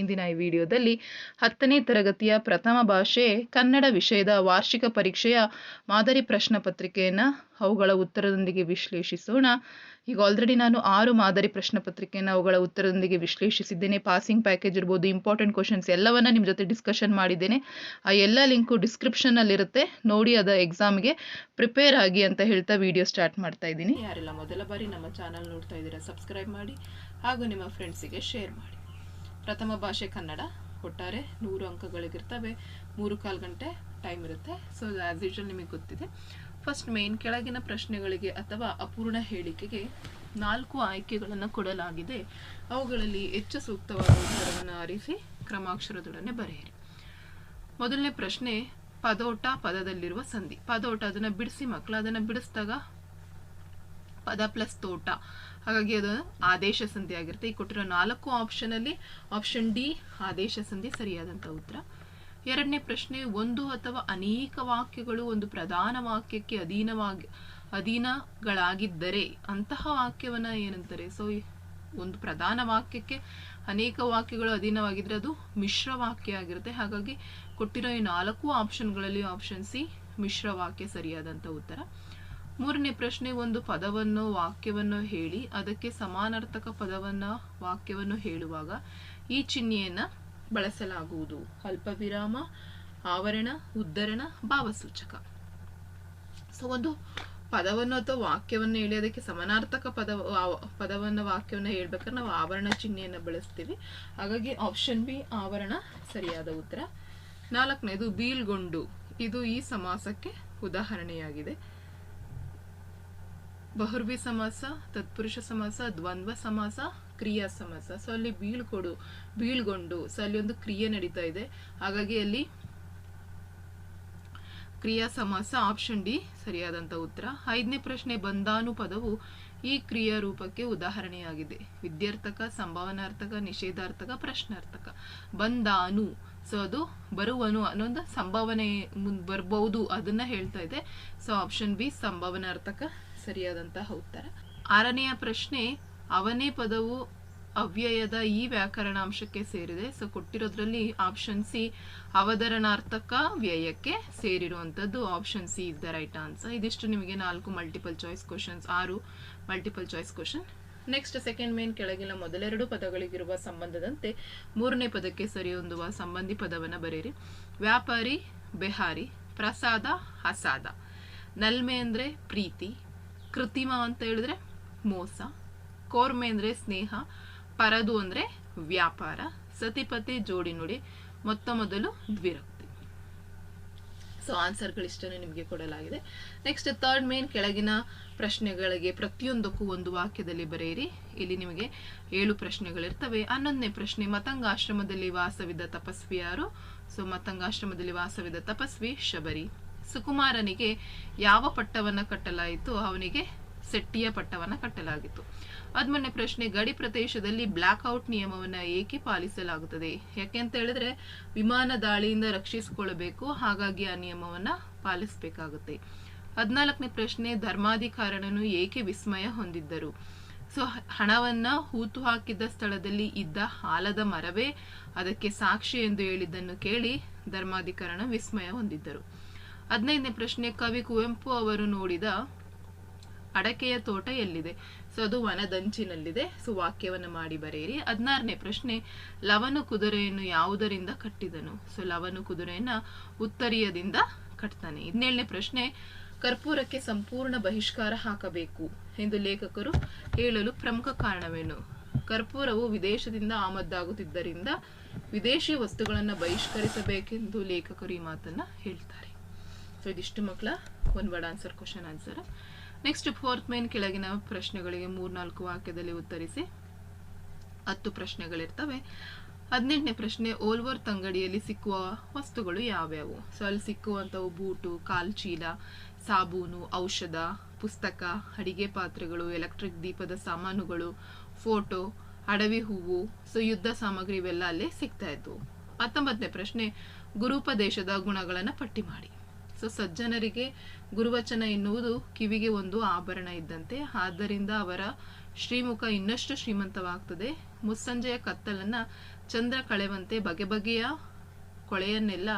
ಇಂದಿನ ಈ ವಿಡಿಯೋದಲ್ಲಿ ಹತ್ತನೇ ತರಗತಿಯ ಪ್ರಥಮ ಭಾಷೆ ಕನ್ನಡ ವಿಷಯದ ವಾರ್ಷಿಕ ಪರೀಕ್ಷೆಯ ಮಾದರಿ ಪ್ರಶ್ನೆ ಪತ್ರಿಕೆಯನ್ನು ಅವುಗಳ ಉತ್ತರದೊಂದಿಗೆ ವಿಶ್ಲೇಷಿಸೋಣ. ಈಗ ಆಲ್ರೆಡಿ ನಾನು ಆರು ಮಾದರಿ ಪ್ರಶ್ನೆ ಪತ್ರಿಕೆಯನ್ನು ಅವುಗಳ ಉತ್ತರದೊಂದಿಗೆ ವಿಶ್ಲೇಷಿಸಿದ್ದೇನೆ. ಪಾಸಿಂಗ್ ಪ್ಯಾಕೇಜ್ ಇರ್ಬೋದು ಇಂಪಾರ್ಟೆಂಟ್ ಕ್ವಶನ್ಸ್ ಎಲ್ಲವನ್ನ ನಿಮ್ಮ ಜೊತೆ ಡಿಸ್ಕಷನ್ ಮಾಡಿದ್ದೇನೆ. ಆ ಎಲ್ಲ ಲಿಂಕು ಡಿಸ್ಕ್ರಿಪ್ಷನ್ನಲ್ಲಿರುತ್ತೆ ನೋಡಿ ಅದ ಎಕ್ಸಾಮ್ಗೆ ಪ್ರಿಪೇರ್ ಆಗಿ ಅಂತ ಹೇಳ್ತಾ ವಿಡಿಯೋ ಸ್ಟಾರ್ಟ್ ಮಾಡ್ತಾ ಇದ್ದೀನಿ. ಯಾರೆಲ್ಲ ಮೊದಲ ಬಾರಿ ನಮ್ಮ ಚಾನಲ್ ನೋಡ್ತಾ ಇದ್ದೀರಾ ಸಬ್ಸ್ಕ್ರೈಬ್ ಮಾಡಿ ಹಾಗೂ ನಿಮ್ಮ ಫ್ರೆಂಡ್ಸಿಗೆ ಶೇರ್ ಮಾಡಿ. ಪ್ರಥಮ ಭಾಷೆ ಕನ್ನಡ. ಒಟ್ಟಾರೆ ನೂರು ಅಂಕಗಳಿಗಿರ್ತವೆ. ಮೂರು ಕಾಲು ಗಂಟೆ ಟೈಮ್ ಇರುತ್ತೆ. ಸೊ ಆ್ಯಸ್ ಯೂಶಲ್ ನಿಮಗೆ ಗೊತ್ತಿದೆ. ಫಸ್ಟ್ ಮೇನ್ ಕೆಳಗಿನ ಪ್ರಶ್ನೆಗಳಿಗೆ ಅಥವಾ ಅಪೂರ್ಣ ಹೇಳಿಕೆಗೆ ನಾಲ್ಕು ಆಯ್ಕೆಗಳನ್ನು ಕೊಡಲಾಗಿದೆ. ಅವುಗಳಲ್ಲಿ ಹೆಚ್ಚು ಸೂಕ್ತವಾದ ಉತ್ತರವನ್ನು ಆರಿಸಿ ಕ್ರಮಾಕ್ಷರದೊಡನೆ ಬರೆಯಿರಿ. ಮೊದಲನೇ ಪ್ರಶ್ನೆ, ಪದೋಟ ಪದದಲ್ಲಿರುವ ಸಂಧಿ. ಪದೋಟ, ಅದನ್ನು ಬಿಡಿಸಿ ಮಕ್ಕಳು ಅದನ್ನು ಬಿಡಿಸಿದಾಗ ಪದ ಪ್ಲಸ್ ತೋಟ. ಹಾಗಾಗಿ ಅದು ಆದೇಶ ಸಂಧಿ ಆಗಿರುತ್ತೆ. ಈ ಕೊಟ್ಟಿರೋ ನಾಲ್ಕು ಆಪ್ಷನಲ್ಲಿ ಆಪ್ಷನ್ ಡಿ ಆದೇಶ ಸಂಧಿ ಸರಿಯಾದಂಥ ಉತ್ತರ. ಎರಡನೇ ಪ್ರಶ್ನೆ, ಒಂದು ಅಥವಾ ಅನೇಕ ವಾಕ್ಯಗಳು ಒಂದು ಪ್ರಧಾನ ವಾಕ್ಯಕ್ಕೆ ಅಧೀನವಾಗಿ, ಅಧೀನಗಳಾಗಿದ್ದರೆ ಅಂತಹ ವಾಕ್ಯವನ್ನ ಏನಂತಾರೆ? ಸೊ ಒಂದು ಪ್ರಧಾನ ವಾಕ್ಯಕ್ಕೆ ಅನೇಕ ವಾಕ್ಯಗಳು ಅಧೀನವಾಗಿದ್ರೆ ಅದು ಮಿಶ್ರ ವಾಕ್ಯ ಆಗಿರುತ್ತೆ. ಹಾಗಾಗಿ ಕೊಟ್ಟಿರೋ ಈ ನಾಲ್ಕು ಆಪ್ಷನ್ಗಳಲ್ಲಿ ಆಪ್ಷನ್ ಸಿ ಮಿಶ್ರ ವಾಕ್ಯ ಸರಿಯಾದಂಥ ಉತ್ತರ. ಮೂರನೇ ಪ್ರಶ್ನೆ, ಒಂದು ಪದವನ್ನು, ವಾಕ್ಯವನ್ನು ಹೇಳಿ, ಅದಕ್ಕೆ ಸಮಾನಾರ್ಥಕ ಪದವನ್ನು, ವಾಕ್ಯವನ್ನು ಹೇಳುವಾಗ ಈ ಚಿಹ್ನೆಯನ್ನ ಬಳಸಲಾಗುವುದು. ಅಲ್ಪ ವಿರಾಮ ಆವರಣ, ಉದ್ಧರಣ, ಭಾವಸೂಚಕ. ಸೊ ಒಂದು ಪದವನ್ನು ಅಥವಾ ವಾಕ್ಯವನ್ನು ಹೇಳಿ, ಅದಕ್ಕೆ ಸಮಾನಾರ್ಥಕ ಪದ ಪದವನ್ನು, ವಾಕ್ಯವನ್ನು ಹೇಳ್ಬೇಕಾದ್ರೆ ನಾವು ಆವರಣ ಚಿಹ್ನೆಯನ್ನು ಬಳಸ್ತೀವಿ. ಹಾಗಾಗಿ ಆಪ್ಷನ್ ಬಿ ಆವರಣ, ಸರಿಯಾದ ಉತ್ತರ. ನಾಲ್ಕನೇದು ಬೀಲ್ಗೊಂಡು ಇದು ಈ ಸಮಾಸಕ್ಕೆ ಉದಾಹರಣೆಯಾಗಿದೆ. ಬಹುರ್ವಿ ಸಮಾಸ ತತ್ಪುರುಷ ಸಮಾಸ ದ್ವಂದ್ವ ಸಮಾಸ ಕ್ರಿಯಾ ಸಮಾಸ ಸೊ, ಅಲ್ಲಿ ಬೀಳ್ಕೊಡು ಬೀಳ್ಗೊಂಡು, ಸೊ, ಅಲ್ಲಿ ಒಂದು ಕ್ರಿಯೆ ನಡೀತಾ ಇದೆ. ಹಾಗಾಗಿ ಅಲ್ಲಿ ಕ್ರಿಯಾ ಸಮಾಸ ಆಪ್ಷನ್ ಡಿ ಸರಿಯಾದಂತ ಉತ್ತರ. ಐದನೇ ಪ್ರಶ್ನೆ ಬಂದಾನು ಪದವು ಈ ಕ್ರಿಯಾ ರೂಪಕ್ಕೆ ಉದಾಹರಣೆಯಾಗಿದೆ. ವಿದ್ಯಾರ್ಥಕ, ಸಂಭಾವನಾರ್ಥಕ, ನಿಷೇಧಾರ್ಥಕ, ಪ್ರಶ್ನಾರ್ಥಕ. ಬಂದಾನು ಸೊ, ಅದು ಬರುವನು ಅನ್ನೊಂದು ಸಂಭಾವನೆ ಬರ್ಬಹುದು ಅದನ್ನ ಹೇಳ್ತಾ ಇದೆ. ಸೊ, ಆಪ್ಷನ್ ಬಿ, ಸಂಭಾವನಾರ್ಥಕ ಸರಿಯಾದಂತಹ ಉತ್ತರ. ಆರನೆಯ ಪ್ರಶ್ನೆ, ಅವನೇ ಪದವು ಅವ್ಯಯದ ಈ ವ್ಯಾಕರಣ ಅಂಶಕ್ಕೆ ಸೇರಿದೆ. ಸೊ ಕೊಟ್ಟಿರೋದ್ರಲ್ಲಿ ಆಪ್ಷನ್ ಸಿ ಅವಧರಣಾರ್ಥಕ ವ್ಯಯಕ್ಕೆ ಸೇರಿರುವಂಥದ್ದು option C is the right answer ಇದಿಷ್ಟು ನಿಮಗೆ ನಾಲ್ಕು ಮಲ್ಟಿಪಲ್ ಚಾಯ್ಸ್ ಕ್ವಶನ್ಸ್ ಆರು multiple choice question next second main ಕೆಳಗಿನ ಮೊದಲೆರಡು ಪದಗಳಿಗಿರುವ ಸಂಬಂಧದಂತೆ ಮೂರನೇ ಪದಕ್ಕೆ ಸರಿಹೊಂದುವ ಸಂಬಂಧಿ ಪದವನ್ನು ಬರೆಯಿರಿ. ವ್ಯಾಪಾರಿ, ಬೆಹಾರಿ, ಪ್ರಸಾದ ಹಸಾದ ನಲ್ಮೆ ಅಂದರೆ ಪ್ರೀತಿ ಕೃತಿಮ ಅಂತ ಹೇಳಿದ್ರೆ ಮೋಸ, ಕೋರ್ಮೆ ಅಂದರೆ ಸ್ನೇಹ, ಪರದು ಅಂದರೆ ವ್ಯಾಪಾರ, ಸತಿಪತಿ ಜೋಡಿ ನುಡಿ, ಮೊತ್ತ ಮೊದಲು ದ್ವಿರಕ್ತಿ. ಸೊ ಆನ್ಸರ್ಗಳಿಷ್ಟನ್ನು ನಿಮಗೆ ಕೊಡಲಾಗಿದೆ. ನೆಕ್ಸ್ಟ್ ಥರ್ಡ್ ಮೇನ್ ಕೆಳಗಿನ ಪ್ರಶ್ನೆಗಳಿಗೆ ಪ್ರತಿಯೊಂದಕ್ಕೂ ಒಂದು ವಾಕ್ಯದಲ್ಲಿ ಬರೆಯಿರಿ. ಇಲ್ಲಿ ನಿಮಗೆ ಏಳು ಪ್ರಶ್ನೆಗಳಿರ್ತವೆ. ಹನ್ನೊಂದನೇ ಪ್ರಶ್ನೆ, ಮತಂಗಾಶ್ರಮದಲ್ಲಿ ವಾಸವಿದ್ದ ತಪಸ್ವಿ ಯಾರು ಸೊ ಮತಂಗಾಶ್ರಮದಲ್ಲಿ ವಾಸವಿದ್ದ ತಪಸ್ವಿ ಶಬರಿ. ಸುಕುಮಾರನಿಗೆ ಯಾವ ಪಟ್ಟವನ್ನ ಕಟ್ಟಲಾಯಿತು? ಅವನಿಗೆ ಸೆಟ್ಟಿಯ ಪಟ್ಟವನ್ನ ಕಟ್ಟಲಾಗಿತ್ತು. ಹದಿಮೂರನೇ ಪ್ರಶ್ನೆ, ಗಡಿ ಪ್ರದೇಶದಲ್ಲಿ ಬ್ಲಾಕ್ ಔಟ್ ನಿಯಮವನ್ನ ಏಕೆ ಪಾಲಿಸಲಾಗುತ್ತದೆ? ಯಾಕೆ ಅಂತ ಹೇಳಿದ್ರೆ, ವಿಮಾನ ದಾಳಿಯಿಂದ ರಕ್ಷಿಸಿಕೊಳ್ಳಬೇಕು, ಹಾಗಾಗಿ ಆ ನಿಯಮವನ್ನ ಪಾಲಿಸಬೇಕಾಗುತ್ತೆ. ಹದಿನಾಲ್ಕನೇ ಪ್ರಶ್ನೆ, ಧರ್ಮಾಧಿಕಾರನನ್ನು ಏಕೆ ವಿಸ್ಮಯ ಹೊಂದಿದ್ದರು? ಸೊ, ಹಣವನ್ನ ಹೂತು ಹಾಕಿದ್ದ ಸ್ಥಳದಲ್ಲಿ ಇದ್ದ ಆಲದ ಮರವೇ ಅದಕ್ಕೆ ಸಾಕ್ಷಿ ಎಂದು ಹೇಳಿದ್ದನ್ನು ಕೇಳಿ ಧರ್ಮಾಧಿಕಾರನ ವಿಸ್ಮಯ ಹೊಂದಿದ್ದರು. ಹದಿನೈದನೇ ಪ್ರಶ್ನೆ ಕವಿ ಕುವೆಂಪು ಅವರು ನೋಡಿದ ಅಡಕೆಯ ತೋಟ ಎಲ್ಲಿದೆ? ಸೊ, ಅದು ವನದಂಚಿನಲ್ಲಿದೆ. ಸೊ, ವಾಕ್ಯವನ್ನು ಮಾಡಿ ಬರೆಯಿರಿ. ಹದಿನಾರನೇ ಪ್ರಶ್ನೆ, ಲವನು ಕುದುರೆಯನ್ನು ಯಾವುದರಿಂದ ಕಟ್ಟಿದನು? ಸೊ, ಲವನು ಕುದುರೆಯನ್ನು ಉತ್ತರೀಯದಿಂದ ಕಟ್ತಾನೆ. ಹದಿನೇಳನೇ ಪ್ರಶ್ನೆ, ಕರ್ಪೂರಕ್ಕೆ ಸಂಪೂರ್ಣ ಬಹಿಷ್ಕಾರ ಹಾಕಬೇಕು ಎಂದು ಲೇಖಕರು ಹೇಳಲು ಪ್ರಮುಖ ಕಾರಣವೇನು? ಕರ್ಪೂರವು ವಿದೇಶದಿಂದ ಆಮದ್ದಾಗುತ್ತಿದ್ದರಿಂದ ವಿದೇಶಿ ವಸ್ತುಗಳನ್ನು ಬಹಿಷ್ಕರಿಸಬೇಕೆಂದು ಲೇಖಕರು ಈ ಮಾತನ್ನ ಹೇಳ್ತಾರೆ. ಸೊ ಇದಿಷ್ಟು ಮಕ್ಕಳ one word answer question answer next fourth main ಕೆಳಗಿನ ಪ್ರಶ್ನೆಗಳಿಗೆ ಮೂರ್ನಾಲ್ಕು ವಾಕ್ಯದಲ್ಲಿ ಉತ್ತರಿಸಿ. ಹತ್ತು ಪ್ರಶ್ನೆಗಳಿರ್ತವೆ. ಹದಿನೆಂಟನೇ ಪ್ರಶ್ನೆ ಓಲ್ವರ್ ಅಂಗಡಿಯಲ್ಲಿ ಸಿಕ್ಕುವ ವಸ್ತುಗಳು ಯಾವ್ಯಾವು? ಸೊ ಅಲ್ಲಿ ಸಿಕ್ಕುವಂಥವು ಬೂಟು, ಕಾಲ್ಚೀಲ, ಸಾಬೂನು, ಔಷಧ, ಪುಸ್ತಕ, ಅಡಿಗೆ ಪಾತ್ರೆಗಳು ಎಲೆಕ್ಟ್ರಿಕ್ ದೀಪದ ಸಾಮಾನುಗಳು ಫೋಟೋ ಅಡವಿ ಹೂವು. ಸೊ ಯುದ್ಧ ಸಾಮಗ್ರಿ ಇವೆಲ್ಲ ಅಲ್ಲೇ ಸಿಗ್ತಾ ಇದ್ವು. ಹತ್ತೊಂಬತ್ತನೇ ಪ್ರಶ್ನೆ, ಗುರುಪದೇಶದ ಗುಣಗಳನ್ನು ಪಟ್ಟಿ ಮಾಡಿ. ಸೊ ಸಜ್ಜನರಿಗೆ ಗುರುವಚನ ಎನ್ನುವುದು ಕಿವಿಗೆ ಒಂದು ಆಭರಣ ಇದ್ದಂತೆ. ಆದ್ದರಿಂದ ಅವರ ಶ್ರೀಮುಖ ಇನ್ನಷ್ಟು ಶ್ರೀಮಂತವಾಗ್ತದೆ. ಮುಸ್ಸಂಜೆಯ ಕತ್ತಲನ್ನ ಚಂದ್ರ ಕಳೆವಂತೆ ಬಗೆ ಬಗೆಯ ಕೊಳೆಯನ್ನೆಲ್ಲ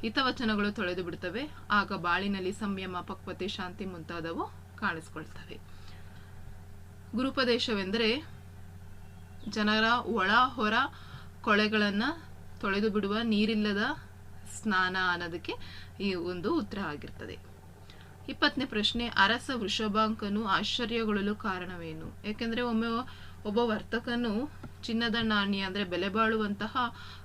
ಹಿತವಚನಗಳು ತೊಳೆದು ಬಿಡ್ತವೆ. ಆಗ ಬಾಳಿನಲ್ಲಿ ಸಂಯಮ, ಪಕ್ವತೆ, ಶಾಂತಿ ಮುಂತಾದವು ಕಾಣಿಸ್ಕೊಳ್ತವೆ. ಗುರುಪದೇಶವೆಂದರೆ ಜನರ ಒಳ ಹೊರ ಕೊಳೆಗಳನ್ನ ತೊಳೆದು ಬಿಡುವ ನೀರಿಲ್ಲದ ಸ್ನಾನ ಅನ್ನೋದಕ್ಕೆ ಈ ಒಂದು ಉತ್ತರ ಆಗಿರ್ತದೆ. ಇಪ್ಪತ್ತನೇ ಪ್ರಶ್ನೆ, ಅರಸ ವೃಷಭಾಂಕನು ಆಶ್ಚರ್ಯಗೊಳ್ಳಲು ಕಾರಣವೇನು? ಯಾಕೆಂದರೆ ಒಮ್ಮೆ ಒಬ್ಬ ವರ್ತಕನು ಚಿನ್ನದ ನಾಣ್ಯ, ಅಂದ್ರೆ ಬೆಲೆ ಬಾಳುವಂತಹ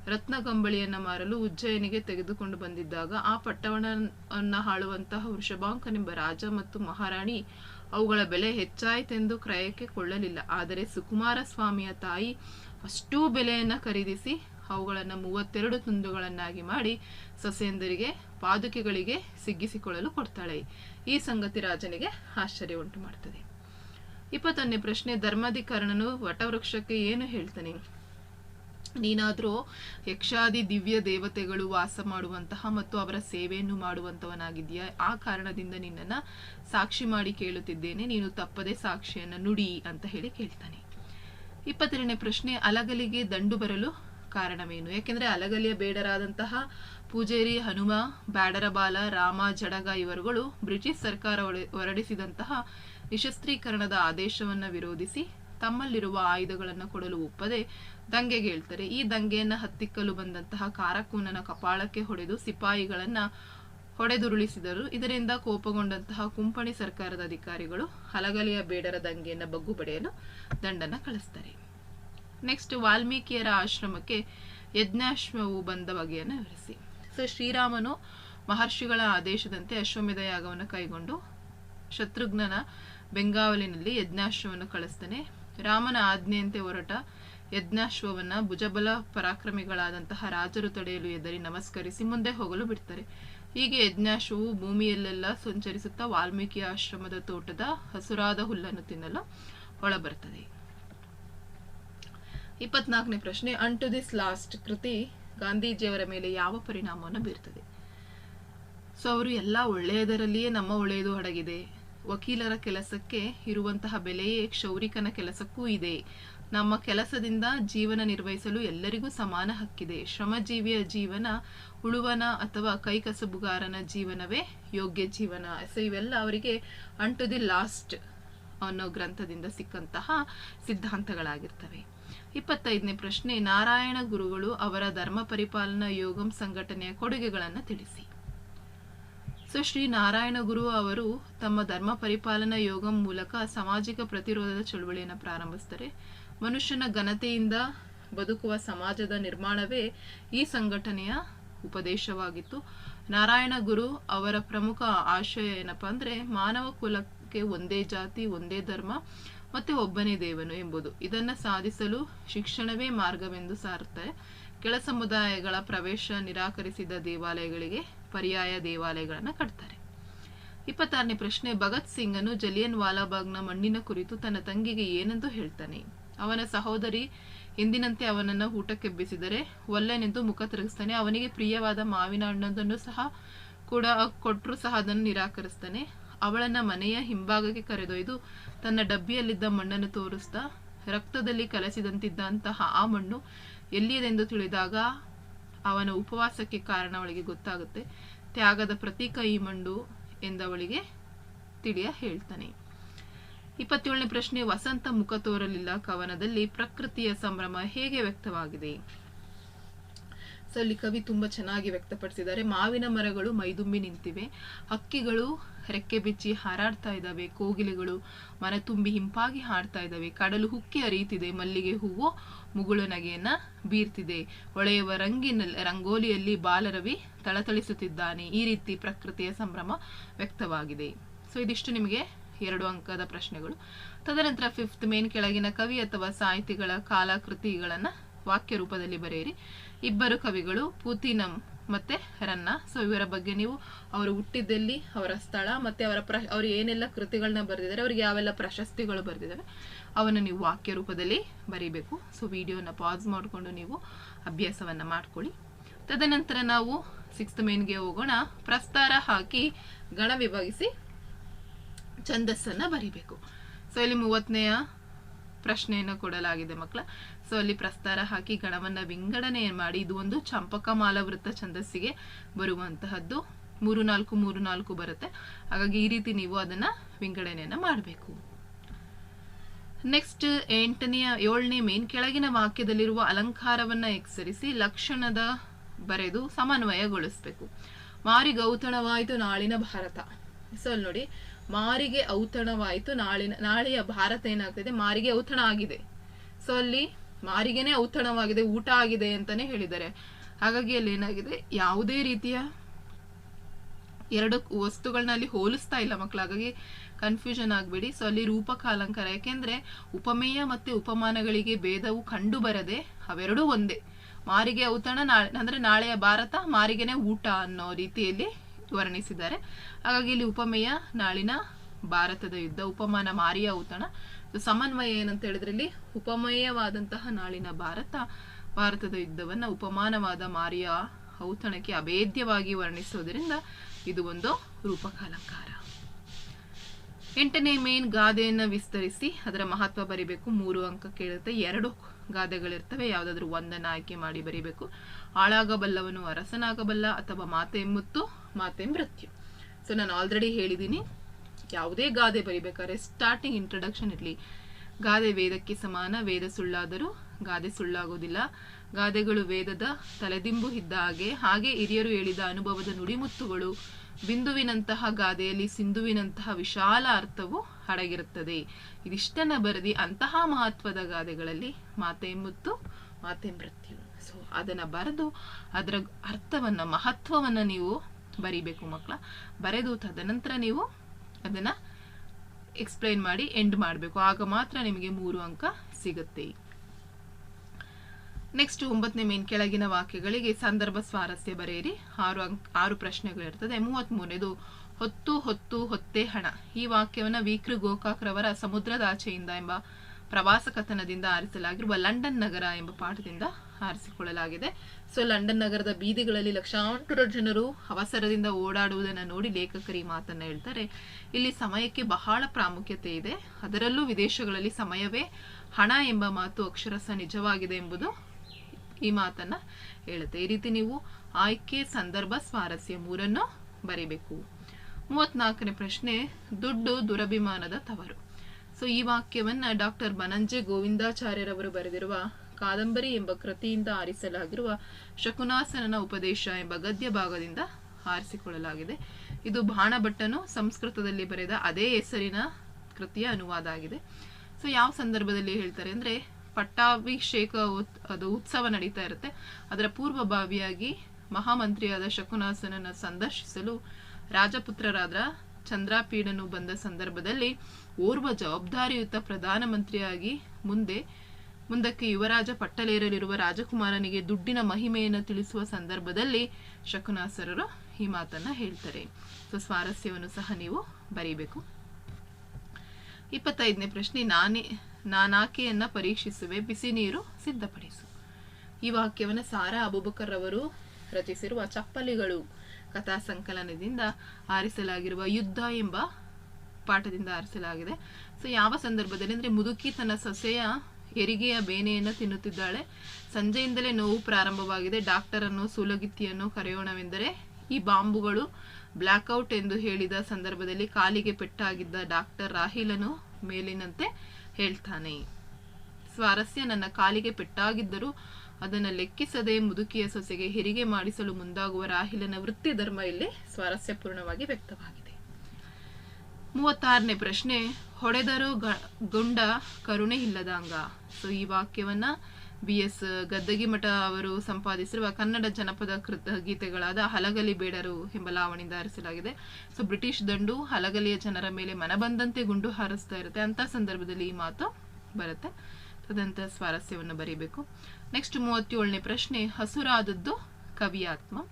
ರತ್ನಗಂಬಳಿಯನ್ನ ಮಾರಲು ಉಜ್ಜಯನಿಗೆ ತೆಗೆದುಕೊಂಡು ಬಂದಿದ್ದಾಗ, ಆ ಪಟ್ಟಣವನ್ನ ಆಳುವಂತಹ ವೃಷಭಾಂಕನೆಂಬ ರಾಜ ಮತ್ತು ಮಹಾರಾಣಿ ಅವುಗಳ ಬೆಲೆ ಹೆಚ್ಚಾಯಿತೆಂದು ಕ್ರಯಕ್ಕೆ ಕೊಳ್ಳಲಿಲ್ಲ. ಆದರೆ ಸುಕುಮಾರ ಸ್ವಾಮಿಯ ತಾಯಿ ಅಷ್ಟೂ ಬೆಲೆಯನ್ನ ಖರೀದಿಸಿ ಅವುಗಳನ್ನು ಮೂವತ್ತೆರಡು ತುಂಡುಗಳನ್ನಾಗಿ ಮಾಡಿ ಸೊಸೆಯಂದರಿಗೆ, ಪಾದುಕೆಗಳಿಗೆ ಸಿಗ್ಗಿಸಿಕೊಳ್ಳಲು ಕೊಡ್ತಾಳೆ. ಈ ಸಂಗತಿ ರಾಜನಿಗೆ ಆಶ್ಚರ್ಯ ಉಂಟು ಮಾಡ್ತದೆ. ಇಪ್ಪತ್ತೊಂದನೇ ಪ್ರಶ್ನೆ, ಧರ್ಮಾಧಿಕರಣನು ವಟವೃಕ್ಷಕ್ಕೆ ಏನು ಹೇಳ್ತಾನೆ? ನೀನಾದರೂ ಯಕ್ಷಾದಿ ದಿವ್ಯ ದೇವತೆಗಳು ವಾಸ ಮಾಡುವಂತಹ ಮತ್ತು ಅವರ ಸೇವೆಯನ್ನು ಮಾಡುವಂಥವನಾಗಿದೆಯಾ ಆ ಕಾರಣದಿಂದ ನಿನ್ನನ್ನ ಸಾಕ್ಷಿ ಮಾಡಿ ಕೇಳುತ್ತಿದ್ದೇನೆ. ನೀನು ತಪ್ಪದೆ ಸಾಕ್ಷಿಯನ್ನು ನುಡಿ ಅಂತ ಹೇಳಿ ಕೇಳ್ತಾನೆ. ಇಪ್ಪತ್ತೆರಡನೇ ಪ್ರಶ್ನೆ, ಅಲಗಲಿಗೆ ದಂಡು ಬರಲು ಕಾರಣವೇನು? ಯಾಕೆಂದ್ರೆ ಅಲಗಲಿಯ ಬೇಡರಾದಂತಹ ಪೂಜೇರಿ, ಹನುಮ, ಬ್ಯಾಡರಬಾಲ, ರಾಮ, ಜಡಗ ಇವರುಗಳು ಬ್ರಿಟಿಷ್ ಸರ್ಕಾರ ಹೊರ- ಹೊರಡಿಸಿದಂತಹ ನಿಶಸ್ತ್ರೀಕರಣದ ಆದೇಶವನ್ನ ವಿರೋಧಿಸಿ ತಮ್ಮಲ್ಲಿರುವ ಆಯುಧಗಳನ್ನು ಕೊಡಲು ಒಪ್ಪದೆ ದಂಗೆಗೆ ಹೇಳ್ತಾರೆ ಈ ದಂಗೆಯನ್ನು ಹತ್ತಿಕ್ಕಲು ಬಂದಂತಹ ಕಾರಕೂನನ ಕಪಾಳಕ್ಕೆ ಹೊಡೆದು ಸಿಪಾಯಿಗಳನ್ನು ಹೊಡೆದುರುಳಿಸಿದರು. ಇದರಿಂದ ಕೋಪಗೊಂಡಂತಹ ಕುಂಪಣಿ ಸರ್ಕಾರದ ಅಧಿಕಾರಿಗಳು ಹಲಗಲಿಯ ಬೇಡರ ದಂಗೆಯನ್ನು ಬಗ್ಗು ಪಡೆಯಲು ದಂಡನ ಕಳಿಸ್ತಾರೆ. ನೆಕ್ಸ್ಟ್ ವಾಲ್ಮೀಕಿಯರ ಆಶ್ರಮಕ್ಕೆ ಯಜ್ಞಾಶ್ವವು ಬಂದ ಬಗೆಯನ್ನು ವಿವರಿಸಿ. ಸೊ. ಶ್ರೀರಾಮನು ಮಹರ್ಷಿಗಳ ಆದೇಶದಂತೆ ಅಶ್ವಮೇಧ ಯಾಗವನ್ನು ಕೈಗೊಂಡು ಶತ್ರುಘ್ನನ ಬೆಂಗಾವಲಿನಲ್ಲಿ ಯಜ್ಞಾಶ್ವವನ್ನು ಕಳಿಸ್ತಾನೆ. ರಾಮನ ಆಜ್ಞೆಯಂತೆ ಹೊರಟ ಯಜ್ಞಾಶ್ವವನ್ನ ಭುಜಬಲ ಪರಾಕ್ರಮಿಗಳಾದಂತಹ ರಾಜರು ತಡೆಯಲು ಎದರಿ ನಮಸ್ಕರಿಸಿ ಮುಂದೆ ಹೋಗಲು ಬಿಡ್ತಾರೆ. ಹೀಗೆ ಯಜ್ಞಾಶ್ವವು ಭೂಮಿಯಲ್ಲೆಲ್ಲ ಸಂಚರಿಸುತ್ತಾ ವಾಲ್ಮೀಕಿ ಆಶ್ರಮದ ತೋಟದ ಹಸುರಾದ ಹುಲ್ಲನ್ನು ತಿನ್ನಲು ಒಳಬರ್ತದೆ. ಇಪ್ಪತ್ನಾಲ್ಕನೇ ಪ್ರಶ್ನೆ ಅನ್ ಟು ದಿಸ್ ಲಾಸ್ಟ್ ಕೃತಿ ಗಾಂಧೀಜಿಯವರ ಮೇಲೆ ಯಾವ ಪರಿಣಾಮವನ್ನು ಬೀರ್ತದೆ? ಸೊ ಅವರು ಎಲ್ಲ ಒಳ್ಳೆಯದರಲ್ಲಿಯೇ ನಮ್ಮ ಒಳ್ಳೆಯದು ಅಡಗಿದೆ ವಕೀಲರ ಕೆಲಸಕ್ಕೆ ಇರುವಂತಹ ಬೆಲೆಯೇ ಕ್ಷೌರಿಕನ ಕೆಲಸಕ್ಕೂ ಇದೆ. ನಮ್ಮ ಕೆಲಸದಿಂದ ಜೀವನ ನಿರ್ವಹಿಸಲು ಎಲ್ಲರಿಗೂ ಸಮಾನ ಹಕ್ಕಿದೆ. ಶ್ರಮಜೀವಿಯ ಜೀವನ, ಉಳುವನ ಅಥವಾ ಕೈಕಸಬುಗಾರನ ಜೀವನವೇ ಯೋಗ್ಯ ಜೀವನ. ಸೊ ಇವೆಲ್ಲ ಅವರಿಗೆ ಅಂಟು ದಿ ಲಾಸ್ಟ್ ಅನ್ನೋ ಗ್ರಂಥದಿಂದ ಸಿಕ್ಕಂತಹ ಸಿದ್ಧಾಂತಗಳಾಗಿರ್ತವೆ. ಇಪ್ಪತ್ತೈದನೇ ಪ್ರಶ್ನೆ, ನಾರಾಯಣ ಗುರುಗಳು ಅವರ ಧರ್ಮ ಪರಿಪಾಲನಾ ಯೋಗಂ ಸಂಘಟನೆಯ ಕೊಡುಗೆಗಳನ್ನು ತಿಳಿಸಿ. ಸೊ, ಶ್ರೀ ನಾರಾಯಣ ಗುರು ಅವರು ತಮ್ಮ ಧರ್ಮ ಪರಿಪಾಲನಾ ಯೋಗಂ ಮೂಲಕ ಸಾಮಾಜಿಕ ಪ್ರತಿರೋಧದ ಚಳುವಳಿಯನ್ನು ಪ್ರಾರಂಭಿಸ್ತಾರೆ. ಮನುಷ್ಯನ ಘನತೆಯಿಂದ ಬದುಕುವ ಸಮಾಜದ ನಿರ್ಮಾಣವೇ ಈ ಸಂಘಟನೆಯ ಉಪದೇಶವಾಗಿತ್ತು. ನಾರಾಯಣ ಗುರು ಅವರ ಪ್ರಮುಖ ಆಶಯ ಏನಪ್ಪಾ ಅಂದ್ರೆ ಮಾನವ ಕುಲಕ್ಕೆ ಒಂದೇ ಜಾತಿ, ಒಂದೇ ಧರ್ಮ. ಮತ್ತೆ ಒಬ್ಬನೇ ದೇವನು ಎಂಬುದು. ಇದನ್ನ ಸಾಧಿಸಲು ಶಿಕ್ಷಣವೇ ಮಾರ್ಗವೆಂದು ಸಾರುತ್ತಾರೆ. ಕೆಳ ಸಮುದಾಯಗಳ ಪ್ರವೇಶ ನಿರಾಕರಿಸಿದ ದೇವಾಲಯಗಳಿಗೆ ಪರ್ಯಾಯ ದೇವಾಲಯಗಳನ್ನ ಕಟ್ತಾರೆ. ಇಪ್ಪತ್ತಾರನೇ ಪ್ರಶ್ನೆ, ಭಗತ್ ಸಿಂಗನು ಜಲಿಯನ್ ವಾಲಾಬಾಗ್ನ ಮಣ್ಣಿನ ಕುರಿತು ತನ್ನ ತಂಗಿಗೆ ಏನೆಂದು ಹೇಳ್ತಾನೆ. ಅವನ ಸಹೋದರಿ ಎಂದಿನಂತೆ ಅವನನ್ನ ಊಟಕ್ಕೆಬ್ಬಿಸಿದರೆ ಒಲ್ಲೆನೆಂದು ಮುಖ ತಿರುಗಿಸ್ತಾನೆ. ಅವನಿಗೆ ಪ್ರಿಯವಾದ ಮಾವಿನ ಹಣ್ಣೊಂದನ್ನು ಸಹ ಕೂಡ ಕೊಟ್ಟರು ಸಹ ಅದನ್ನು ನಿರಾಕರಿಸ್ತಾನೆ. ಅವಳನ್ನ ಮನೆಯ ಹಿಂಭಾಗಕ್ಕೆ ಕರೆದೊಯ್ದು ತನ್ನ ಡಬ್ಬಿಯಲ್ಲಿದ್ದ ಮಣ್ಣನ್ನು ತೋರಿಸ್ತಾ ರಕ್ತದಲ್ಲಿ ಕಲಸಿದಂತಿದ್ದಂತಹ ಆ ಮಣ್ಣು ಎಲ್ಲಿಯದೆಂದು ತಿಳಿದಾಗ ಅವನ ಉಪವಾಸಕ್ಕೆ ಕಾರಣ ಅವಳಿಗೆ ಗೊತ್ತಾಗುತ್ತೆ. ತ್ಯಾಗದ ಪ್ರತೀಕ ಈ ಮಣ್ಣು ಎಂದವಳಿಗೆ ತಿಳಿಯ ಹೇಳ್ತಾನೆ. ಇಪ್ಪತ್ತೇಳನೇ ಪ್ರಶ್ನೆ, ವಸಂತ ಮುಖ ತೋರಲಿಲ್ಲ ಕವನದಲ್ಲಿ ಪ್ರಕೃತಿಯ ಸಂಭ್ರಮ ಹೇಗೆ ವ್ಯಕ್ತವಾಗಿದೆ? ಸೊ ಅಲ್ಲಿ ಕವಿ ತುಂಬಾ ಚೆನ್ನಾಗಿ ವ್ಯಕ್ತಪಡಿಸಿದ್ದಾರೆ. ಮಾವಿನ ಮರಗಳು ಮೈದುಂಬಿ ನಿಂತಿವೆ. ಹಕ್ಕಿಗಳು ರೆಕ್ಕೆ ಬಿಚ್ಚಿ ಹಾರಾಡ್ತಾ ಇದ್ದಾವೆ. ಕೋಗಿಲೆಗಳು ಮನ ತುಂಬಿ ಹಿಂಪಾಗಿ ಹಾಡ್ತಾ ಇದ್ದಾವೆ. ಕಡಲು ಹುಕ್ಕಿ ಹರಿಯುತ್ತಿದೆ ಮಲ್ಲಿಗೆ ಹೂವು ಮುಗುಳು ನಗೆಯನ್ನ ಬೀರ್ತಿದೆ. ಹೊಳೆಯುವ ರಂಗಿನ ರಂಗೋಲಿಯಲ್ಲಿ ಬಾಲರವಿ ತಳತಳಿಸುತ್ತಿದ್ದಾನೆ. ಈ ರೀತಿ ಪ್ರಕೃತಿಯ ಸಂಭ್ರಮ ವ್ಯಕ್ತವಾಗಿದೆ. ಸೊ ಇದಿಷ್ಟು ನಿಮಗೆ ಎರಡು ಅಂಕದ ಪ್ರಶ್ನೆಗಳು. ತದನಂತರ ಫಿಫ್ತ್ ಮೇನ್ ಕೆಳಗಿನ ಕವಿ ಅಥವಾ ಸಾಹಿತಿಗಳ ಕಾಲಾಕೃತಿಗಳನ್ನ ವಾಕ್ಯ ರೂಪದಲ್ಲಿ ಬರೆಯಿರಿ. ಇಬ್ಬರು ಕವಿಗಳು ಪೂತಿನಂ ಮತ್ತೆ ರನ್ನ. ಸೊ ಇವರ ಬಗ್ಗೆ ನೀವು ಅವರು ಹುಟ್ಟಿದ್ದಲ್ಲಿ, ಅವರ ಸ್ಥಳ ಮತ್ತೆ ಅವರ ಪ್ರ, ಅವರು ಏನೆಲ್ಲ ಕೃತಿಗಳನ್ನ ಬರೆದಿದ್ದಾರೆ, ಅವ್ರಿಗೆ ಯಾವೆಲ್ಲ ಪ್ರಶಸ್ತಿಗಳು ಬರೆದಿದ್ದಾರೆ ಅವನ್ನು ನೀವು ವಾಕ್ಯ ರೂಪದಲ್ಲಿ ಬರೀಬೇಕು. ಸೊ ವಿಡಿಯೋನ ಪಾಸ್ ಮಾಡಿಕೊಂಡು ನೀವು ಅಭ್ಯಾಸವನ್ನ ಮಾಡ್ಕೊಳ್ಳಿ. ತದನಂತರ ನಾವು ಸಿಕ್ಸ್ತ್ ಮೇನ್ಗೆ ಹೋಗೋಣ. ಪ್ರಸ್ತಾರ ಹಾಕಿ ಗಣ ವಿಭಾಗಿಸಿ ಛಂದಸ್ಸನ್ನ ಬರಿಬೇಕು. ಸೊ ಇಲ್ಲಿ ಮೂವತ್ತನೆಯ ಪ್ರಶ್ನೆಯನ್ನು ಕೊಡಲಾಗಿದೆ ಮಕ್ಕಳ. ಸೊ ಅಲ್ಲಿ ಪ್ರಸ್ತಾರ ಹಾಕಿ ಗಣವನ್ನ ವಿಂಗಡಣೆ ಮಾಡಿ ಇದು ಒಂದು ಚಂಪಕ ಮಾಲವೃತ್ತ ಛಂದಸ್ಸಿಗೆ ಬರುವಂತಹದ್ದು. ಮೂರು ನಾಲ್ಕು ಮೂರು ನಾಲ್ಕು ಬರುತ್ತೆ. ಹಾಗಾಗಿ ಈ ರೀತಿ ನೀವು ಅದನ್ನ ವಿಂಗಡಣೆಯನ್ನ ಮಾಡಬೇಕು. ನೆಕ್ಸ್ಟ್ ಎಂಟನೆಯ, ಏಳನೇ ಮೇನ್ ಕೆಳಗಿನ ವಾಕ್ಯದಲ್ಲಿರುವ ಅಲಂಕಾರವನ್ನ ಎಕ್ಸರಿಸಿ ಲಕ್ಷಣದ ಬರೆದು ಸಮನ್ವಯಗೊಳಿಸಬೇಕು. ಮಾರಿಗೆ ಔತಣವಾಯಿತು ನಾಳಿನ ಭಾರತ. ಸೊ ಅಲ್ಲಿ ನೋಡಿ, ಮಾರಿಗೆ ಔತಣವಾಯಿತು ನಾಳಿನ, ನಾಳೆಯ ಭಾರತ ಏನಾಗ್ತಿದೆ? ಮಾರಿಗೆ ಔತಣ ಆಗಿದೆ. ಸೊ ಅಲ್ಲಿ ಮಾರಿಗೆನೆ ಔತಣವಾಗಿದೆ, ಊಟ ಆಗಿದೆ ಅಂತಾನೆ ಹೇಳಿದ್ದಾರೆ. ಹಾಗಾಗಿ ಅಲ್ಲಿ ಏನಾಗಿದೆ? ಯಾವುದೇ ರೀತಿಯ ಎರಡು ವಸ್ತುಗಳನ್ನ ಅಲ್ಲಿ ಹೋಲಿಸ್ತಾ ಇಲ್ಲ ಮಕ್ಕಳು ಹಾಗಾಗಿ ಕನ್ಫ್ಯೂಷನ್ ಆಗಬೇಡಿ. ಸೊ ಅಲ್ಲಿ ರೂಪಕ ಅಲಂಕಾರ ಯಾಕೆಂದ್ರೆ ಉಪಮೇಯ ಮತ್ತೆ ಉಪಮಾನಗಳಿಗೆ ಭೇದವು ಕಂಡು ಬರದೆ ಅವೆರಡೂ ಒಂದೇ. ಮಾರಿಗೆ ಔತಣ ನಾಳೆ ಅಂದ್ರೆ ನಾಳೆಯ ಭಾರತ ಮಾರಿಗೆನೆ ಊಟ ಅನ್ನೋ ರೀತಿಯಲ್ಲಿ ವರ್ಣಿಸಿದ್ದಾರೆ. ಹಾಗಾಗಿ ಇಲ್ಲಿ ಉಪಮೇಯ, ನಾಳಿನ ಭಾರತದ ಯುದ್ಧ, ಉಪಮಾನ, ಮಾರಿಯ ಔತಣ. ಸಮನ್ವಯ ಏನಂತ ಹೇಳಿದ್ರೆ ಇಲ್ಲಿ ಉಪಮೇಯವಾದಂತಹ ನಾಳಿನ ಭಾರತ, ಭಾರತದ ಯುದ್ಧವನ್ನ ಉಪಮಾನವಾದ ಮಾರಿಯ ಔತಣಕ್ಕೆ ಅಭೇದ್ಯವಾಗಿ ವರ್ಣಿಸೋದ್ರಿಂದ ಇದು ಒಂದು ರೂಪಕಾಲಂಕಾರ. ಎಂಟನೇ ಮೇನ್ ಗಾದೆಯನ್ನು ವಿಸ್ತರಿಸಿ ಅದರ ಮಹತ್ವ ಬರಿಬೇಕು. ಮೂರು ಅಂಕ ಕೇಳುತ್ತೆ. ಎರಡು ಗಾದೆಗಳಿರ್ತವೆ. ಯಾವ್ದಾದ್ರು ಒಂದನ್ನ ಆಯ್ಕೆ ಮಾಡಿ ಬರಿಬೇಕು. ಹಾಳಾಗಬಲ್ಲವನು ಅರಸನಾಗಬಲ್ಲ ಅಥವಾ ಮಾತೆ ಮುತ್ತು ಮಾತೆ ಮೃತ್ಯು ಸೊ ನಾನು ಆಲ್ರೆಡಿ ಹೇಳಿದ್ದೀನಿ ಯಾವುದೇ ಗಾದೆ ಬರಿಬೇಕಾದ್ರೆ ಸ್ಟಾರ್ಟಿಂಗ್ ಇಂಟ್ರಡಕ್ಷನ್ ಇರಲಿ. ಗಾದೆ ವೇದಕ್ಕೆ ಸಮಾನ, ವೇದ ಸುಳ್ಳಾದರೂ ಗಾದೆ ಸುಳ್ಳಾಗೋದಿಲ್ಲ. ಗಾದೆಗಳು ವೇದದ ತಲೆದಿಂಬು ಇದ್ದ ಹಾಗೆ ಹಾಗೆ ಹಿರಿಯರು ಹೇಳಿದ ಅನುಭವದ ನುಡಿಮುತ್ತುಗಳು, ಬಿಂದುವಿನಂತಹ ಗಾದೆಯಲ್ಲಿ ಸಿಂಧುವಿನಂತಹ ವಿಶಾಲ ಅರ್ಥವು ಅಡಗಿರುತ್ತದೆ ಇದಿಷ್ಟನ್ನ ಬರೆದಿ ಅಂತಹ ಮಹತ್ವದ ಗಾದೆಗಳಲ್ಲಿ ಮಾತೆ ಮುತ್ತು, ಮಾತೆ ಮೃತ್ಯು. ಸೊ ಅದನ್ನು ಬರೆದು ಅದರ ಅರ್ಥವನ್ನ, ಮಹತ್ವವನ್ನ ನೀವು ಬರಿಬೇಕು ಮಕ್ಕಳ. ಬರೆದು ತದನಂತರ ನೀವು ಅದನ್ನ ಎಕ್ಸ್ಪ್ಲೈನ್ ಮಾಡಿ ಎಂಡ್ ಮಾಡಬೇಕು. ಆಗ ಮಾತ್ರ ನಿಮಗೆ ಮೂರು ಅಂಕ ಸಿಗುತ್ತೆ. ನೆಕ್ಸ್ಟ್ ಒಂಬತ್ತನೇ ಮೇನ್ ಕೆಳಗಿನ ವಾಕ್ಯಗಳಿಗೆ ಸಂದರ್ಭ ಸ್ವಾರಸ್ಯ ಬರೆಯಿರಿ. ಆರು ಅಂಕ್, ಆರು ಪ್ರಶ್ನೆಗಳಿರ್ತದೆ. ಮೂವತ್ತ್ ಮೂರನೇದು ಹೊತ್ತು ಹೊತ್ತು ಹೊತ್ತೆ ಹಣ. ಈ ವಾಕ್ಯವನ್ನ ವೀಕ್ರ ಗೋಕಾಕ್ರವರ ಸಮುದ್ರದಾಚೆಯಿಂದ ಎಂಬ ಪ್ರವಾಸ ಕಥನದಿಂದ ಆರಿಸಲಾಗಿರುವ ಲಂಡನ್ ನಗರ ಎಂಬ ಪಾಠದಿಂದ ಆರಿಸಿಕೊಳ್ಳಲಾಗಿದೆ. ಸೊ, ಲಂಡನ್ ನಗರದ ಬೀದಿಗಳಲ್ಲಿ ಲಕ್ಷಾಂತರ ಜನರು ಅವಸರದಿಂದ ಓಡಾಡುವುದನ್ನು ನೋಡಿ ಲೇಖಕರು ಈ ಮಾತನ್ನ ಹೇಳ್ತಾರೆ. ಇಲ್ಲಿ ಸಮಯಕ್ಕೆ ಬಹಳ ಪ್ರಾಮುಖ್ಯತೆ ಇದೆ. ಅದರಲ್ಲೂ ವಿದೇಶಗಳಲ್ಲಿ ಸಮಯವೇ ಹಣ ಎಂಬ ಮಾತು ಅಕ್ಷರಸ ನಿಜವಾಗಿದೆ ಎಂಬುದು ಈ ಮಾತನ್ನ ಹೇಳುತ್ತೆ. ಈ ರೀತಿ ನೀವು ಆಯ್ಕೆ, ಸಂದರ್ಭ, ಸ್ವಾರಸ್ಯ ಮೂರನ್ನು ಬರೀಬೇಕು. ಮೂವತ್ನಾಲ್ಕನೇ ಪ್ರಶ್ನೆ, ದುಡ್ಡು ದುರಭಿಮಾನದ ತವರು. ಸೊ ಈ ವಾಕ್ಯವನ್ನ ಡಾಕ್ಟರ್ ಬನಂಜೆ ಗೋವಿಂದಾಚಾರ್ಯರವರು ಬರೆದಿರುವ ಕಾದಂಬರಿ ಎಂಬ ಕೃತಿಯಿಂದ ಆರಿಸಲಾಗಿರುವ ಶಕುನಾಸನನ ಉಪದೇಶ ಎಂಬ ಗದ್ಯ ಭಾಗದಿಂದ ಆರಿಸಿಕೊಳ್ಳಲಾಗಿದೆ ಇದು ಬಾಣಭಟ್ಟನು ಸಂಸ್ಕೃತದಲ್ಲಿ ಬರೆದ ಅದೇ ಹೆಸರಿನ ಕೃತಿಯ ಅನುವಾದ ಆಗಿದೆ. ಸೊ ಯಾವ ಸಂದರ್ಭದಲ್ಲಿ ಹೇಳ್ತಾರೆ ಅಂದ್ರೆ, ಪಟ್ಟಾಭಿಷೇಕ ಅದು ಉತ್ಸವ ನಡೀತಾ ಇರುತ್ತೆ. ಅದರ ಪೂರ್ವಭಾವಿಯಾಗಿ ಮಹಾಮಂತ್ರಿಯಾದ ಶಕುನಾಸನನ ಸಂದರ್ಶಿಸಲು ರಾಜಪುತ್ರರಾದ ಚಂದ್ರಾಪೀಡನು ಬಂದ ಸಂದರ್ಭದಲ್ಲಿ ಓರ್ವ ಜವಾಬ್ದಾರಿಯುತ ಪ್ರಧಾನಮಂತ್ರಿಯಾಗಿ ಮುಂದೆ, ಮುಂದಕ್ಕೆ ಯುವರಾಜ ಪಟ್ಟಲೇರಲಿರುವ ರಾಜಕುಮಾರನಿಗೆ ದುಡ್ಡಿನ ಮಹಿಮೆಯನ್ನು ತಿಳಿಸುವ ಸಂದರ್ಭದಲ್ಲಿ ಶಕುನಾಸರರು ಈ ಮಾತನ್ನ ಹೇಳ್ತಾರೆ. ಸೊ, ಸ್ವಾರಸ್ಯವನ್ನು ಸಹ ನೀವು ಬರೀಬೇಕು. ಇಪ್ಪತ್ತೈದನೇ ಪ್ರಶ್ನೆ, ನಾನೇ, ನಾನಾಕೆಯನ್ನ ಪರೀಕ್ಷಿಸುವೆ, ಬಿಸಿ ನೀರು ಸಿದ್ಧಪಡಿಸು. ಈ ವಾಕ್ಯವನ್ನು ಸಾರಾ ಅಬುಬಕರ್ ಅವರು ರಚಿಸಿರುವ ಚಪ್ಪಲಿಗಳು ಕಥಾ ಸಂಕಲನದಿಂದ ಆರಿಸಲಾಗಿರುವ ಯುದ್ಧ ಎಂಬ ಪಾಠದಿಂದ ಆರಿಸಲಾಗಿದೆ. ಸೊ ಯಾವ ಸಂದರ್ಭದಲ್ಲಿ ಅಂದರೆ ಮುದುಕಿ ತನ್ನ ಸೊಸೆಯ ಹೆರಿಗೆಯ ಬೇನೆಯನ್ನು ತಿನ್ನುತ್ತಿದ್ದಾಳೆ. ಸಂಜೆಯಿಂದಲೇ ನೋವು ಪ್ರಾರಂಭವಾಗಿದೆ. ಡಾಕ್ಟರನ್ನು ಸೂಲಗಿತ್ತಿಯನ್ನು ಕರೆಯೋಣವೆಂದರೆ ಈ ಬಾಂಬುಗಳು ಬ್ಲ್ಯಾಕ್ಔಟ್ ಎಂದು ಹೇಳಿದ ಸಂದರ್ಭದಲ್ಲಿ ಕಾಲಿಗೆ ಪೆಟ್ಟಾಗಿದ್ದ ಡಾಕ್ಟರ್ ರಾಹಿಲನು ಮೇಲಿನಂತೆ ಹೇಳ್ತಾನೆ. ಸ್ವಾರಸ್ಯ ನನ್ನ ಕಾಲಿಗೆ ಪೆಟ್ಟಾಗಿದ್ದರೂ ಅದನ್ನು ಲೆಕ್ಕಿಸದೆ ಮುದುಕಿಯ ಸೊಸೆಗೆ ಹೆರಿಗೆ ಮಾಡಿಸಲು ಮುಂದಾಗುವ ರಾಹಿಲನ ವೃತ್ತಿ ಧರ್ಮ ಇಲ್ಲಿ ಸ್ವಾರಸ್ಯಪೂರ್ಣವಾಗಿ ವ್ಯಕ್ತವಾಗಿದೆ. ಮೂವತ್ತಾರನೇ ಪ್ರಶ್ನೆ, ಹೊಡೆದರೂ ಗುಂಡ ಕರುಣೆ ಇಲ್ಲದ ಅಂಗ. ಸೊ ಈ ವಾಕ್ಯವನ್ನ ಬಿ ಎಸ್ ಗದ್ದಗಿಮಠ ಅವರು ಸಂಪಾದಿಸಿರುವ ಕನ್ನಡ ಜನಪದ ಕೃತ ಗೀತೆಗಳಾದ ಹಲಗಲಿ ಬೇಡರು ಎಂಬ ಲಾವಣಿಯಿಂದ ಹರಿಸಲಾಗಿದೆ ಸೊ ಬ್ರಿಟಿಷ್ ದಂಡು ಹಲಗಲಿಯ ಜನರ ಮೇಲೆ ಮನಬಂದಂತೆ ಗುಂಡು ಹಾರಿಸ್ತಾ ಇರುತ್ತೆ. ಅಂತ ಸಂದರ್ಭದಲ್ಲಿ ಈ ಮಾತು ಬರುತ್ತೆ. ತದಂತ ಸ್ವಾರಸ್ಯವನ್ನು ಬರೀಬೇಕು. ನೆಕ್ಸ್ಟ್ ಮೂವತ್ತೇಳನೇ ಪ್ರಶ್ನೆ, ಹಸುರಾದದ್ದು ಕವಿಯಾತ್ಮ.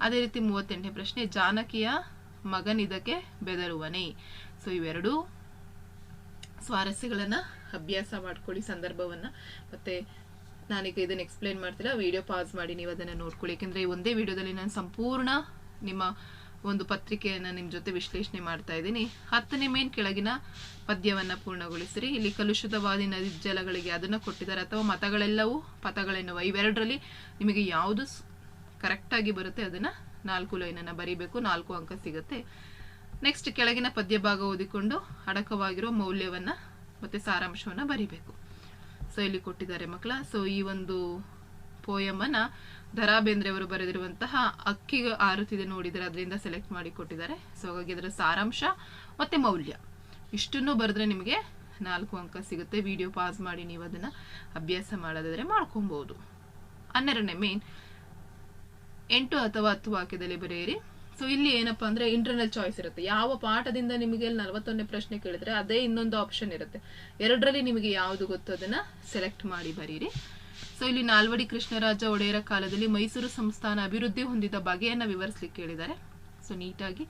ಅದೇ ರೀತಿ ಮೂವತ್ತೆಂಟನೇ ಪ್ರಶ್ನೆ, ಜಾನಕಿಯ ಮಗನಿದಕ್ಕೆ ಬೆದರುವನೆ. ಸೊ ಇವೆರಡೂ ಸ್ವಾರಸ್ಯಗಳನ್ನು ಅಭ್ಯಾಸ ಮಾಡ್ಕೊಳ್ಳಿ ಸಂದರ್ಭವನ್ನ. ಮತ್ತೆ ನಾನೀಗ ಇದನ್ನ ಎಕ್ಸ್ಪ್ಲೇನ್ ಮಾಡ್ತಿಲ್ಲ ವಿಡಿಯೋ ಪಾಸ್ ಮಾಡಿ ನೀವು ಅದನ್ನ ನೋಡ್ಕೊಳ್ಳಿ. ಯಾಕೆಂದ್ರೆ ಈ ಒಂದೇ ವಿಡಿಯೋದಲ್ಲಿ ನಾನು ಸಂಪೂರ್ಣ ನಿಮ್ಮ ಒಂದು ಪತ್ರಿಕೆಯನ್ನು ನಿಮ್ಮ ಜೊತೆ ವಿಶ್ಲೇಷಣೆ ಮಾಡ್ತಾ ಇದ್ದೀನಿ. ಹತ್ತನೇ ಮೇನ್ ಕೆಳಗಿನ ಪದ್ಯವನ್ನು ಪೂರ್ಣಗೊಳಿಸಿರಿ. ಇಲ್ಲಿ ಕಲುಷಿತವಾದಿ ನದಿ ಜಲಗಳಿಗೆ ಅದನ್ನು ಕೊಟ್ಟಿದ್ದಾರೆ. ಅಥವಾ ಮತಗಳೆಲ್ಲವೂ ಪಥಗಳೆನ್ನುವ. ಇವೆರಡರಲ್ಲಿ ನಿಮಗೆ ಯಾವುದು ಕರೆಕ್ಟಾಗಿ ಬರುತ್ತೆ ಅದನ್ನು ನಾಲ್ಕು ಲೈನನ್ನು ಬರೀಬೇಕು, ನಾಲ್ಕು ಅಂಕ ಸಿಗುತ್ತೆ. ನೆಕ್ಸ್ಟ್ ಕೆಳಗಿನ ಪದ್ಯ ಭಾಗ ಓದಿಕೊಂಡು ಅಡಕವಾಗಿರೋ ಮೌಲ್ಯವನ್ನು ಮತ್ತು ಸಾರಾಂಶವನ್ನು ಬರಿಬೇಕು. ಸೊ ಇಲ್ಲಿ ಕೊಟ್ಟಿದ್ದಾರೆ ಮಕ್ಕಳ ಸೊ ಈ ಒಂದು ಪೋಯಮನ್ನು ದರಾ ಬೇಂದ್ರೆ ಅವರು ಬರೆದಿರುವಂತಹ ಅಕ್ಕಿಗೆ ಆರುತ್ತಿದೆ ನೋಡಿದರೆ ಅದರಿಂದ ಸೆಲೆಕ್ಟ್ ಮಾಡಿ ಕೊಟ್ಟಿದ್ದಾರೆ. ಸೊ ಹಾಗಾಗಿ ಅದರ ಸಾರಾಂಶ ಮತ್ತು ಮೌಲ್ಯ. ಇಷ್ಟನ್ನು ಬರೆದ್ರೆ ನಿಮಗೆ ನಾಲ್ಕು ಅಂಕ ಸಿಗುತ್ತೆ. ವಿಡಿಯೋ ಪಾಸ್ ಮಾಡಿ ನೀವು ಅದನ್ನು ಅಭ್ಯಾಸ ಮಾಡೋದಾದರೆ ಮಾಡ್ಕೊಬೋದು. ಹನ್ನೆರಡನೇ ಮೇನ್ ಎಂಟು ಅಥವಾ ಹತ್ತು ವಾಕ್ಯದಲ್ಲಿ ಬರೆಯಿರಿ. ಸೊ ಇಲ್ಲಿ ಏನಪ್ಪಾ ಅಂದ್ರೆ ಇಂಟರ್ನಲ್ ಚಾಯ್ಸ್ ಇರುತ್ತೆ. ಯಾವ ಪಾಠದಿಂದ ನಿಮಗೆ ನಲವತ್ತೊಂದನೇ ಪ್ರಶ್ನೆ ಕೇಳಿದ್ರೆ ಅದೇ ಇನ್ನೊಂದು ಆಪ್ಷನ್ ಇರುತ್ತೆ. ಎರಡರಲ್ಲಿ ನಿಮಗೆ ಯಾವುದು ಗೊತ್ತು ಅದನ್ನ ಸೆಲೆಕ್ಟ್ ಮಾಡಿ ಬರೀರಿ ಸೊ ಇಲ್ಲಿ ನಾಲ್ವಡಿ ಕೃಷ್ಣರಾಜ ಒಡೆಯರ ಕಾಲದಲ್ಲಿ ಮೈಸೂರು ಸಂಸ್ಥಾನ ಅಭಿವೃದ್ಧಿ ಹೊಂದಿದ ಬಗೆಯನ್ನು ವಿವರಿಸ್ಲಿಕ್ಕೆ ಹೇಳಿದ್ದಾರೆ. ಸೊ ನೀಟಾಗಿ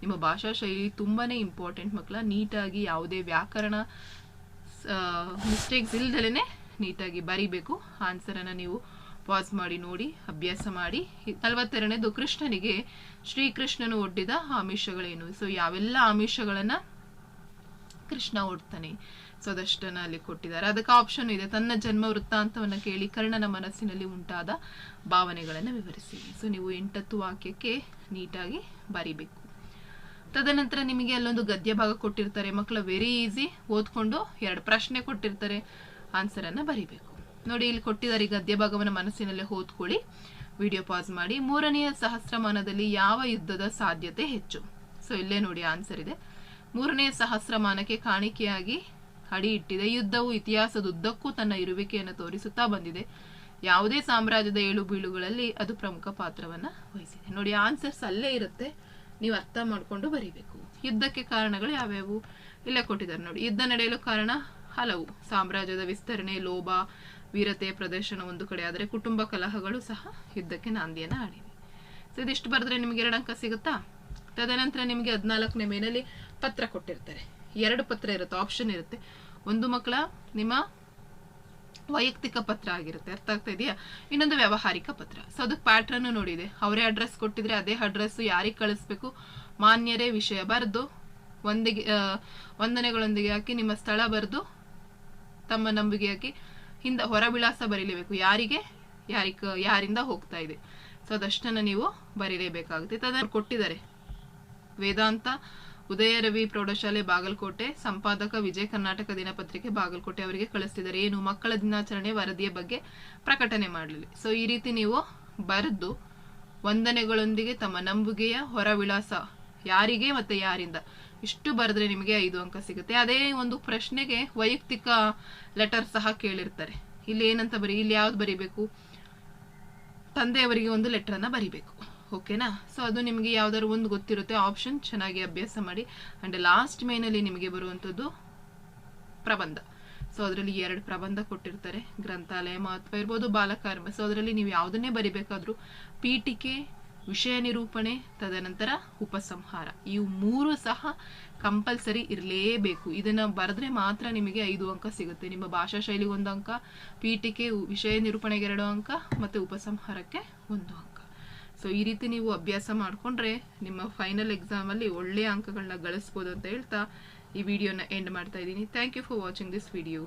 ನಿಮ್ಮ ಭಾಷಾ ಶೈಲಿ ತುಂಬಾನೇ ಇಂಪಾರ್ಟೆಂಟ್ ಮಕ್ಕಳ. ನೀಟಾಗಿ ಯಾವುದೇ ವ್ಯಾಕರಣ ಮಿಸ್ಟೇಕ್ಸ್ ಇಲ್ದಲೇ ನೀಟಾಗಿ ಬರಿಬೇಕು. ಆನ್ಸರನ್ನು ನೀವು ಪಾಸ್ ಮಾಡಿ ನೋಡಿ, ಅಭ್ಯಾಸ ಮಾಡಿ. ನಲವತ್ತೆರಡನೇದು, ಕೃಷ್ಣನಿಗೆ ಶ್ರೀಕೃಷ್ಣನು ಒಡ್ಡಿದ ಆಮಿಷಗಳೇನು? ಸೊ ಯಾವೆಲ್ಲ ಆಮಿಷಗಳನ್ನ ಕೃಷ್ಣ ಒಡ್ತಾನೆ? ಸೊ ಅದಷ್ಟನ್ನ ಅಲ್ಲಿ ಕೊಟ್ಟಿದ್ದಾರೆ. ಅದಕ್ಕೆ ಆಪ್ಷನ್ ಇದೆ. ತನ್ನ ಜನ್ಮ ವೃತ್ತಾಂತವನ್ನ ಕೇಳಿ ಕರ್ಣನ ಮನಸ್ಸಿನಲ್ಲಿ ಉಂಟಾದ ಭಾವನೆಗಳನ್ನು ವಿವರಿಸಿ. ಸೊ ನೀವು ಎಂಟತ್ತು ವಾಕ್ಯಕ್ಕೆ ನೀಟಾಗಿ ಬರಿಬೇಕು. ತದನಂತರ ನಿಮಗೆ ಅಲ್ಲೊಂದು ಗದ್ಯ ಭಾಗ ಕೊಟ್ಟಿರ್ತಾರೆ. ಮಕ್ಕಳ ವೆರಿ ಈಸಿ ಓದ್ಕೊಂಡು ಎರಡು ಪ್ರಶ್ನೆ ಕೊಟ್ಟಿರ್ತಾರೆ. ಆನ್ಸರನ್ನು ಬರಿಬೇಕು. ನೋಡಿ, ಇಲ್ಲಿ ಕೊಟ್ಟಿದ್ದಾರೆ. ಈ ಗದ್ಯ ಭಾಗವನ್ನು ಮನಸ್ಸಿನಲ್ಲೇ ಓದ್ಕೊಳ್ಳಿ ವಿಡಿಯೋ ಪಾಸ್ ಮಾಡಿ. ಮೂರನೆಯ ಸಹಸ್ರಮಾನದಲ್ಲಿ ಯಾವ ಯುದ್ಧದ ಸಾಧ್ಯತೆ ಹೆಚ್ಚು? ಸೊ ಇಲ್ಲೇ ನೋಡಿ ಆನ್ಸರ್ ಇದೆ. ಮೂರನೆಯ ಸಹಸ್ರಮಾನಕ್ಕೆ ಕಾಣಿಕೆಯಾಗಿ ಅಡಿ ಇಟ್ಟಿದೆ. ಯುದ್ಧವು ಇತಿಹಾಸದ ಉದ್ದಕ್ಕೂ ತನ್ನ ಇರುವಿಕೆಯನ್ನು ತೋರಿಸುತ್ತಾ ಬಂದಿದೆ. ಯಾವುದೇ ಸಾಮ್ರಾಜ್ಯದ ಏಳು ಬೀಳುಗಳಲ್ಲಿ ಅದು ಪ್ರಮುಖ ಪಾತ್ರವನ್ನ ವಹಿಸಿದೆ. ನೋಡಿ ಆನ್ಸರ್ಸ್ ಅಲ್ಲೇ ಇರುತ್ತೆ. ನೀವು ಅರ್ಥ ಮಾಡಿಕೊಂಡು ಬರೀಬೇಕು. ಯುದ್ಧಕ್ಕೆ ಕಾರಣಗಳು ಯಾವ್ಯಾವು? ಇಲ್ಲೇ ಕೊಟ್ಟಿದ್ದಾರೆ ನೋಡಿ. ಯುದ್ಧ ನಡೆಯಲು ಕಾರಣ ಹಲವು. ಸಾಮ್ರಾಜ್ಯದ ವಿಸ್ತರಣೆ, ಲೋಭ ವೀರತೆಯ ಪ್ರದರ್ಶನ ಒಂದು ಕಡೆ ಆದರೆ ಕುಟುಂಬ ಕಲಹಗಳು ಸಹ ಯುದ್ಧಕ್ಕೆ ನಾಂದಿಯನ್ನು ಆಡಿವೆ. ಸೊ ಇದಿಷ್ಟು ಬರೆದ್ರೆ ನಿಮಗೆ ಎರಡು ಅಂಕ ಸಿಗುತ್ತಾ? ತದನಂತರ ನಿಮಗೆ ಹದಿನಾಲ್ಕನೇ ಮೇನಲ್ಲಿ ಪತ್ರ ಕೊಟ್ಟಿರ್ತಾರೆ. ಎರಡು ಪತ್ರ ಇರುತ್ತೆ ಆಪ್ಷನ್ ಇರುತ್ತೆ. ಒಂದು ಮಕ್ಕಳ ನಿಮ್ಮ ವೈಯಕ್ತಿಕ ಪತ್ರ ಆಗಿರುತ್ತೆ. ಅರ್ಥ ಆಗ್ತಾ ಇದೆಯಾ? ಇನ್ನೊಂದು ವ್ಯವಹಾರಿಕ ಪತ್ರ. ಸೊ ಅದಕ್ಕೆ ಪ್ಯಾಟ್ರನ್ನು ನೋಡಿದೆ. ಅವರೇ ಅಡ್ರೆಸ್ ಕೊಟ್ಟಿದ್ರೆ ಅದೇ ಅಡ್ರೆಸ್ ಯಾರಿಗೆ ಕಳಿಸ್ಬೇಕು? ಮಾನ್ಯರೇ ವಿಷಯ ಬರೆದು, ಒಂದಿಗೆ ವಂದನೆಗಳೊಂದಿಗೆ ಹಾಕಿ ನಿಮ್ಮ ಸ್ಥಳ ಬರೆದು, ತಮ್ಮ ನಂಬಿಕೆ ಹಾಕಿ ಹಿಂದ ಹೊರ ವಿಳಾಸ ಬರೀಲೇಬೇಕು. ಯಾರಿಗೆ? ಯಾರಿಗ ಯಾರಿಂದ ಹೋಗ್ತಾ ಇದೆ? ಸೊ ಅದಷ್ಟನ್ನು ನೀವು ಬರೀಲೇಬೇಕಾಗುತ್ತೆ. ತದನ್ನು ಕೊಟ್ಟಿದ್ದಾರೆ. ವೇದಾಂತ ಉದಯ ರವಿ ಪ್ರೌಢಶಾಲೆ, ಬಾಗಲಕೋಟೆ, ಸಂಪಾದಕ ವಿಜಯ ಕರ್ನಾಟಕ ದಿನಪತ್ರಿಕೆ, ಬಾಗಲಕೋಟೆ ಅವರಿಗೆ ಕಳಿಸ್ತಿದ್ದಾರೆ. ಏನು? ಮಕ್ಕಳ ದಿನಾಚರಣೆ ವರದಿಯ ಬಗ್ಗೆ ಪ್ರಕಟಣೆ ಮಾಡಲಿ ಸೊ ಈ ರೀತಿ ನೀವು ಬರೆದು ವಂದನೆಗಳೊಂದಿಗೆ ತಮ್ಮ ನಂಬುಗೆಯ ಹೊರ ವಿಳಾಸ ಯಾರಿಗೆ ಮತ್ತೆ ಯಾರಿಂದ? ಇಷ್ಟು ಬರೆದ್ರೆ ನಿಮಗೆ ಐದು ಅಂಕ ಸಿಗುತ್ತೆ. ಅದೇ ಒಂದು ಪ್ರಶ್ನೆಗೆ ವೈಯಕ್ತಿಕ ಲೆಟರ್ ಸಹ ಕೇಳಿರ್ತಾರೆ. ಇಲ್ಲಿ ಏನಂತ ಬರೀ, ಇಲ್ಲಿ ಯಾವ್ದು ಬರಿಬೇಕು? ತಂದೆಯವರಿಗೆ ಒಂದು ಲೆಟರನ್ನು ಬರಿಬೇಕು. ಓಕೆನಾ ಸೊ ಅದು ನಿಮಗೆ ಯಾವ್ದಾದ್ರು ಒಂದು ಗೊತ್ತಿರುತ್ತೆ ಆಪ್ಷನ್ ಚೆನ್ನಾಗಿ ಅಭ್ಯಾಸ ಮಾಡಿ. ಅಂಡ್ ಲಾಸ್ಟ್ ಮೇನಲ್ಲಿ ನಿಮಗೆ ಬರುವಂಥದ್ದು ಪ್ರಬಂಧ. ಸೊ ಅದರಲ್ಲಿ ಎರಡು ಪ್ರಬಂಧ ಕೊಟ್ಟಿರ್ತಾರೆ. ಗ್ರಂಥಾಲಯ ಮಹತ್ವ ಇರ್ಬೋದು, ಬಾಲಕಾರ್ಮ. ಸೊ ಅದರಲ್ಲಿ ನೀವು ಯಾವುದನ್ನೇ ಬರಿಬೇಕಾದ್ರೂ, ಪೀಠಿಕೆ ವಿಷಯ ನಿರೂಪಣೆ, ತದನಂತರ ಉಪಸಂಹಾರ. ಇವು ಮೂರು ಸಹ ಕಂಪಲ್ಸರಿ ಇರಲೇಬೇಕು. ಇದನ್ನ ಬರೆದ್ರೆ ಮಾತ್ರ ನಿಮಗೆ ಐದು ಅಂಕ ಸಿಗುತ್ತೆ. ನಿಮ್ಮ ಭಾಷಾ ಶೈಲಿಗೆ ಒಂದು ಅಂಕ, ಪೀಠಿಕೆ ವಿಷಯ ನಿರೂಪಣೆಗೆ ಎರಡು ಅಂಕ, ಮತ್ತೆ ಉಪಸಂಹಾರಕ್ಕೆ ಒಂದು ಅಂಕ. ಸೊ ಈ ರೀತಿ ನೀವು ಅಭ್ಯಾಸ ಮಾಡಿಕೊಂಡ್ರೆ ನಿಮ್ಮ ಫೈನಲ್ ಎಕ್ಸಾಮಲ್ಲಿ ಒಳ್ಳೆಯ ಅಂಕಗಳನ್ನ ಗಳಿಸ್ಬೋದು ಅಂತ ಹೇಳ್ತಾ ಈ ವಿಡಿಯೋನ ಎಂಡ್ ಮಾಡ್ತಾ ಇದ್ದೀನಿ. Thank you for watching this video